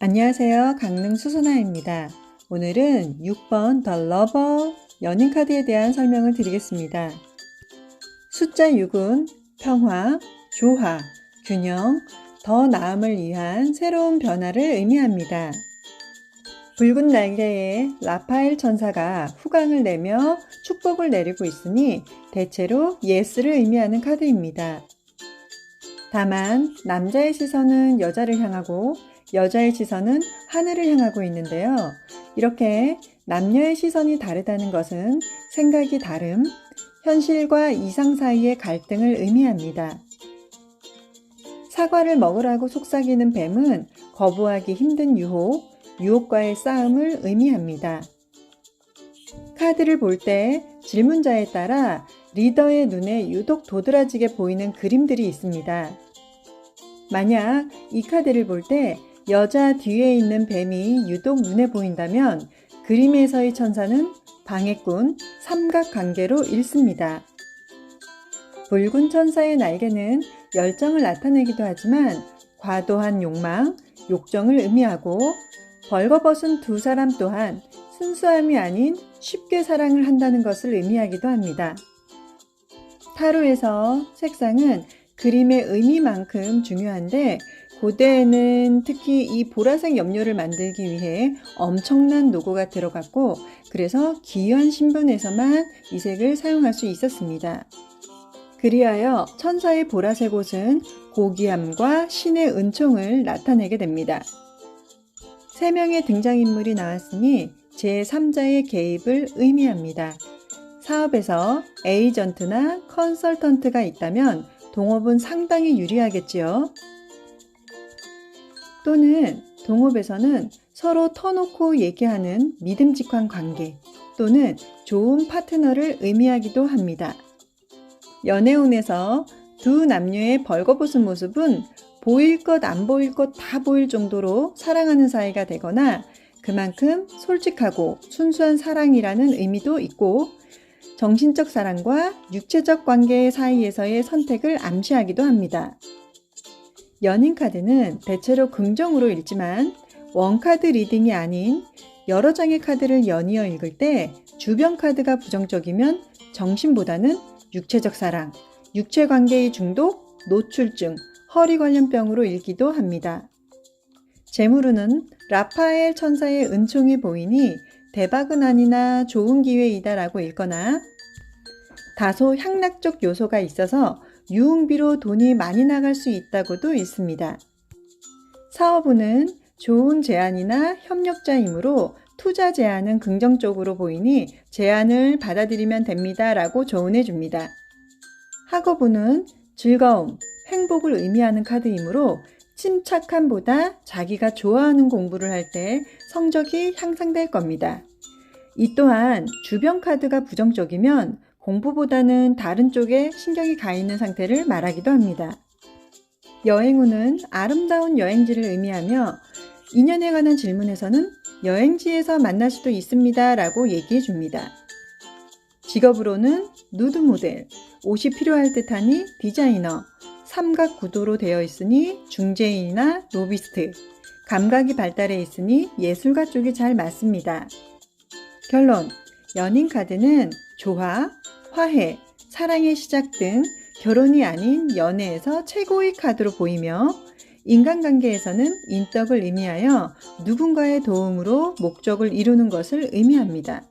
안녕하세요. 강릉 수선아입니다. 오늘은 6번 The Lover 연인 카드에 대한 설명을 드리겠습니다. 숫자 6은 평화, 조화, 균형, 더 나음을 위한 새로운 변화를 의미합니다. 붉은 날개에 라파엘 천사가 후광을 내며 축복을 내리고 있으니 대체로 예스를 의미하는 카드입니다. 다만 남자의 시선은 여자를 향하고 여자의 시선은 하늘을 향하고 있는데요. 이렇게 남녀의 시선이 다르다는 것은 생각이 다름, 현실과 이상 사이의 갈등을 의미합니다. 사과를 먹으라고 속삭이는 뱀은 거부하기 힘든 유혹, 유혹과의 싸움을 의미합니다. 카드를 볼 때 질문자에 따라 리더의 눈에 유독 도드라지게 보이는 그림들이 있습니다. 만약 이 카드를 볼 때 여자 뒤에 있는 뱀이 유독 눈에 보인다면 그림에서의 천사는 방해꾼, 삼각관계로 읽습니다. 붉은 천사의 날개는 열정을 나타내기도 하지만 과도한 욕망, 욕정을 의미하고 벌거벗은 두 사람 또한 순수함이 아닌 쉽게 사랑을 한다는 것을 의미하기도 합니다. 타로에서 색상은 그림의 의미만큼 중요한데 고대에는 특히 이 보라색 염료를 만들기 위해 엄청난 노고가 들어갔고 그래서 기현 신분에서만 이 색을 사용할 수 있었습니다. 그리하여 천사의 보라색 옷은 고귀함과 신의 은총을 나타내게 됩니다. 세 명의 등장인물이 나왔으니 제3자의 개입을 의미합니다. 사업에서 에이전트나 컨설턴트가 있다면 동업은 상당히 유리하겠지요. 또는 동업에서는 서로 터놓고 얘기하는 믿음직한 관계 또는 좋은 파트너를 의미하기도 합니다. 연애운에서 두 남녀의 벌거벗은 모습은 보일 것 안 보일 것 다 보일 정도로 사랑하는 사이가 되거나 그만큼 솔직하고 순수한 사랑이라는 의미도 있고 정신적 사랑과 육체적 관계 사이에서의 선택을 암시하기도 합니다. 연인 카드는 대체로 긍정으로 읽지만 원카드 리딩이 아닌 여러 장의 카드를 연이어 읽을 때 주변 카드가 부정적이면 정신보다는 육체적 사랑, 육체 관계의 중독, 노출증, 허리 관련 병으로 읽기도 합니다. 재물운은 라파엘 천사의 은총이 보이니 대박은 아니나 좋은 기회이다라고 읽거나 다소 향락적 요소가 있어서 유흥비로 돈이 많이 나갈 수 있다고도 읽습니다. 사업운은 좋은 제안이나 협력자이므로 투자 제안은 긍정적으로 보이니 제안을 받아들이면 됩니다. 라고 조언해 줍니다. 학업운은 즐거움, 행복을 의미하는 카드이므로 침착함보다 자기가 좋아하는 공부를 할 때 성적이 향상될 겁니다. 이 또한 주변 카드가 부정적이면 공부보다는 다른 쪽에 신경이 가 있는 상태를 말하기도 합니다. 여행운은 아름다운 여행지를 의미하며 인연에 관한 질문에서는 여행지에서 만날 수도 있습니다. 라고 얘기해 줍니다. 직업으로는 누드 모델, 옷이 필요할 듯 하니 디자이너, 삼각 구도로 되어 있으니 중재인이나 로비스트, 감각이 발달해 있으니 예술가 쪽이 잘 맞습니다. 결론, 연인 카드는 조화, 화해, 사랑의 시작 등 결혼이 아닌 연애에서 최고의 카드로 보이며 인간관계에서는 인덕을 의미하여 누군가의 도움으로 목적을 이루는 것을 의미합니다.